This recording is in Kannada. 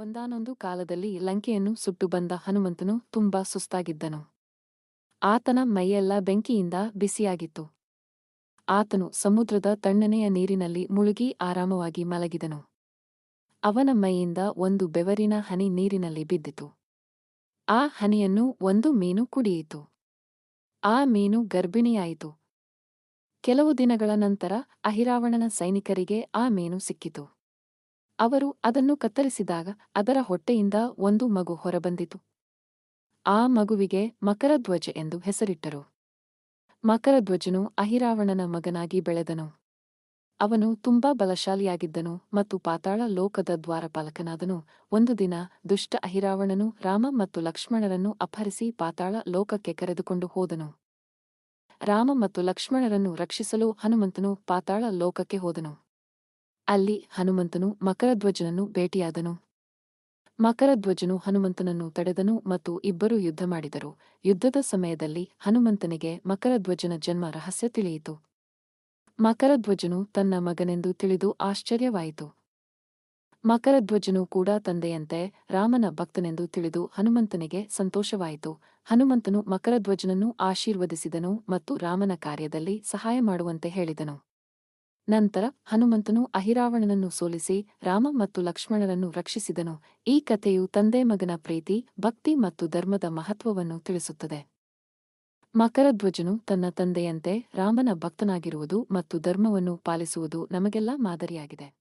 ಒಂದಾನೊಂದು ಕಾಲದಲ್ಲಿ ಲಂಕೆಯನ್ನು ಸುಟ್ಟು ಬಂದ ಹನುಮಂತನು ತುಂಬಾ ಸುಸ್ತಾಗಿದ್ದನು. ಆತನ ಮೈಯೆಲ್ಲ ಬೆಂಕಿಯಿಂದ ಬಿಸಿಯಾಗಿತ್ತು. ಆತನು ಸಮುದ್ರದ ತಣ್ಣನೆಯ ನೀರಿನಲ್ಲಿ ಮುಳುಗಿ ಆರಾಮವಾಗಿ ಮಲಗಿದನು. ಅವನ ಮೈಯಿಂದ ಒಂದು ಬೆವರಿನ ಹನಿ ನೀರಿನಲ್ಲಿ ಬಿದ್ದಿತು. ಆ ಹನಿಯನ್ನು ಒಂದು ಮೀನು ಕುಡಿಯಿತು. ಆ ಮೀನು ಗರ್ಭಿಣಿಯಾಯಿತು. ಕೆಲವು ದಿನಗಳ ನಂತರ ಅಹಿರಾವಣನ ಸೈನಿಕರಿಗೆ ಆ ಮೀನು ಸಿಕ್ಕಿತು. ಅವರು ಅದನ್ನು ಕತ್ತರಿಸಿದಾಗ ಅದರ ಹೊಟ್ಟೆಯಿಂದ ಒಂದು ಮಗು ಹೊರಬಂದಿತು. ಆ ಮಗುವಿಗೆ ಮಕರಧ್ವಜ ಎಂದು ಹೆಸರಿಟ್ಟರು. ಮಕರಧ್ವಜನು ಅಹಿರಾವಣನ ಮಗನಾಗಿ ಬೆಳೆದನು. ಅವನು ತುಂಬಾ ಬಲಶಾಲಿಯಾಗಿದ್ದನು ಮತ್ತು ಪಾತಾಳ ಲೋಕದ ದ್ವಾರಪಾಲಕನಾದನು. ಒಂದು ದಿನ ದುಷ್ಟ ಅಹಿರಾವಣನು ರಾಮ ಮತ್ತು ಲಕ್ಷ್ಮಣರನ್ನು ಅಪಹರಿಸಿ ಪಾತಾಳ ಲೋಕಕ್ಕೆ ಕರೆದುಕೊಂಡು ಹೋದನು. ರಾಮ ಮತ್ತು ಲಕ್ಷ್ಮಣರನ್ನು ರಕ್ಷಿಸಲು ಹನುಮಂತನು ಪಾತಾಳ ಲೋಕಕ್ಕೆ ಹೋದನು. ಅಲ್ಲಿ ಹನುಮಂತನು ಮಕರಧ್ವಜನನ್ನು ಭೇಟಿಯಾದನು. ಮಕರಧ್ವಜನು ಹನುಮಂತನನ್ನು ತಡೆದನು ಮತ್ತು ಇಬ್ಬರು ಯುದ್ಧ ಮಾಡಿದರು. ಯುದ್ಧದ ಸಮಯದಲ್ಲಿ ಹನುಮಂತನಿಗೆ ಮಕರಧ್ವಜನ ಜನ್ಮ ರಹಸ್ಯ ತಿಳಿಯಿತು. ಮಕರಧ್ವಜನು ತನ್ನ ಮಗನೆಂದು ತಿಳಿದು ಆಶ್ಚರ್ಯವಾಯಿತು. ಮಕರಧ್ವಜನು ಕೂಡ ತಂದೆಯಂತೆ ರಾಮನ ಭಕ್ತನೆಂದು ತಿಳಿದು ಹನುಮಂತನಿಗೆ ಸಂತೋಷವಾಯಿತು. ಹನುಮಂತನು ಮಕರಧ್ವಜನನ್ನು ಆಶೀರ್ವದಿಸಿದನು ಮತ್ತು ರಾಮನ ಕಾರ್ಯದಲ್ಲಿ ಸಹಾಯ ಮಾಡುವಂತೆ ಹೇಳಿದನು. ನಂತರ ಹನುಮಂತನು ಅಹಿರಾವಣನನ್ನು ಸೋಲಿಸಿ ರಾಮ ಮತ್ತು ಲಕ್ಷ್ಮಣರನ್ನು ರಕ್ಷಿಸಿದನು. ಈ ಕಥೆಯು ತಂದೆ ಮಗನ ಪ್ರೀತಿ, ಭಕ್ತಿ ಮತ್ತು ಧರ್ಮದ ಮಹತ್ವವನ್ನು ತಿಳಿಸುತ್ತದೆ. ಮಕರಧ್ವಜನು ತನ್ನ ತಂದೆಯಂತೆ ರಾಮನ ಭಕ್ತನಾಗಿರುವುದು ಮತ್ತು ಧರ್ಮವನ್ನು ಪಾಲಿಸುವುದು ನಮಗೆಲ್ಲ ಮಾದರಿಯಾಗಿದೆ.